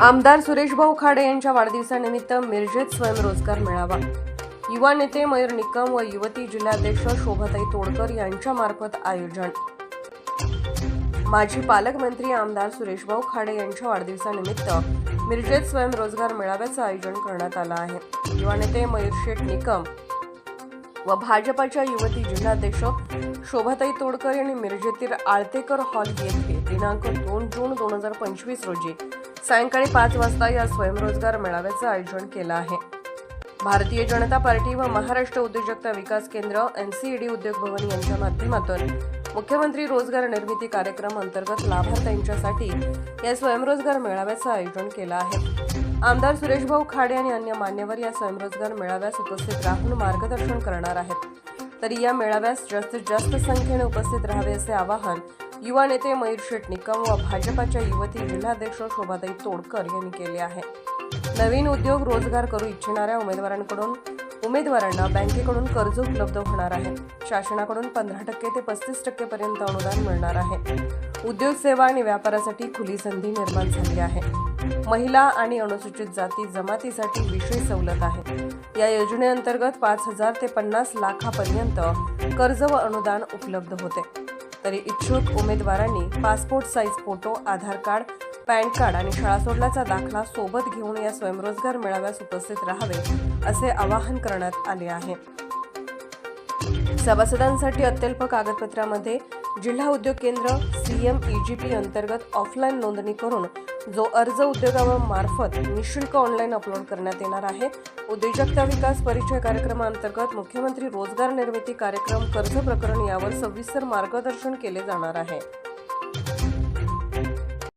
आमदार सुरेशभाऊ खाडे यांच्या वाढदिवसानिमित्त मिरजेत स्वयंरोजगार मेळावा. युवा नेते मयूर निकम व युवती जिल्हाध्यक्ष शोभाताई तोडकर यांच्या मार्फत आयोजन. माजी पालकमंत्री आमदार सुरेशभाऊ खाडे यांच्या वाढदिवसानिमित्त मिरजेत स्वयंरोजगार मेळाव्याचं आयोजन करण्यात आलं आहे. युवा नेते मयूर शेठ निकम व भाजपाच्या युवती जिल्हाध्यक्ष शोभाताई तोडकर यांनी मिरजेतील आळतेकर हॉल येथे दिनांक दोन जून दोन हजार पंचवीस रोजी सायंकाळी पाच वाजता या स्वयंरोजगार मेळाव्याचं आयोजन केलं आहे. भारतीय जनता पार्टी व महाराष्ट्र उद्योजकता विकास केंद्र एनसीईडी उद्योग भवन यांच्या माध्यमातून मुख्यमंत्री रोजगार निर्मिती कार्यक्रम अंतर्गत लाभार्थ्यांच्यासाठी या स्वयंरोजगार मेळाव्याचं आयोजन केलं आहे. आमदार सुरेशभाऊ खाडे आणि अन्य मान्यवर या स्वयंरोजगार मेळाव्यास उपस्थित राहून मार्गदर्शन करणार आहेत. तरी या मेळाव्यास जास्तीत जास्त संख्येने उपस्थित राहावे असे आवाहन युवा नेते मयूर शेठ निकम व भाजपाच्या युवती जिल्हाध्यक्ष शोभाताई तोडकर यांनी केले आहे. नवीन उद्योग रोजगार करू इच्छिणाऱ्या उमेदवारांकडून उमेदवारांना बँकेकडून कर्ज उपलब्ध होणार आहे. शासनाकडून पंधरा टक्के ते पस्तीस टक्के पर्यंत अनुदान मिळणार आहे. उद्योग सेवा आणि व्यापारासाठी खुली संधी निर्माण झाली आहे. महिला आणि अनुसूचित जाती जमातीसाठी विशेष सवलत आहे. या योजनेअंतर्गत पाच हजार ते पन्नास लाखापर्यंत कर्ज व अनुदान उपलब्ध होते. तरी इच्छुक उमेदवारांनी passport size photo Aadhaar card PAN card आणि शाळा सोडल्याचा दाखला सोबत घेऊन या स्वयंरोजगार मेळाव्यास उपस्थित राहावे असे आवाहन करण्यात आले आहे. सभासदांसाठी अत्यल्प कागदपत्रामध्ये जिल्हा उद्योग केंद्र C M E G P अंतर्गत ऑफलाईन नोंदणी करून जो अर्ज उद्योगामार्फत निशुल्क ऑनलाईन अपलोड करण्यात येणार आहे. उद्योजकता विकास परिचय कार्यक्रमांतर्गत मुख्यमंत्री रोजगार निर्मिती कार्यक्रम कर्ज प्रकरण यावर सविस्तर मार्गदर्शन केले जाणार आहे.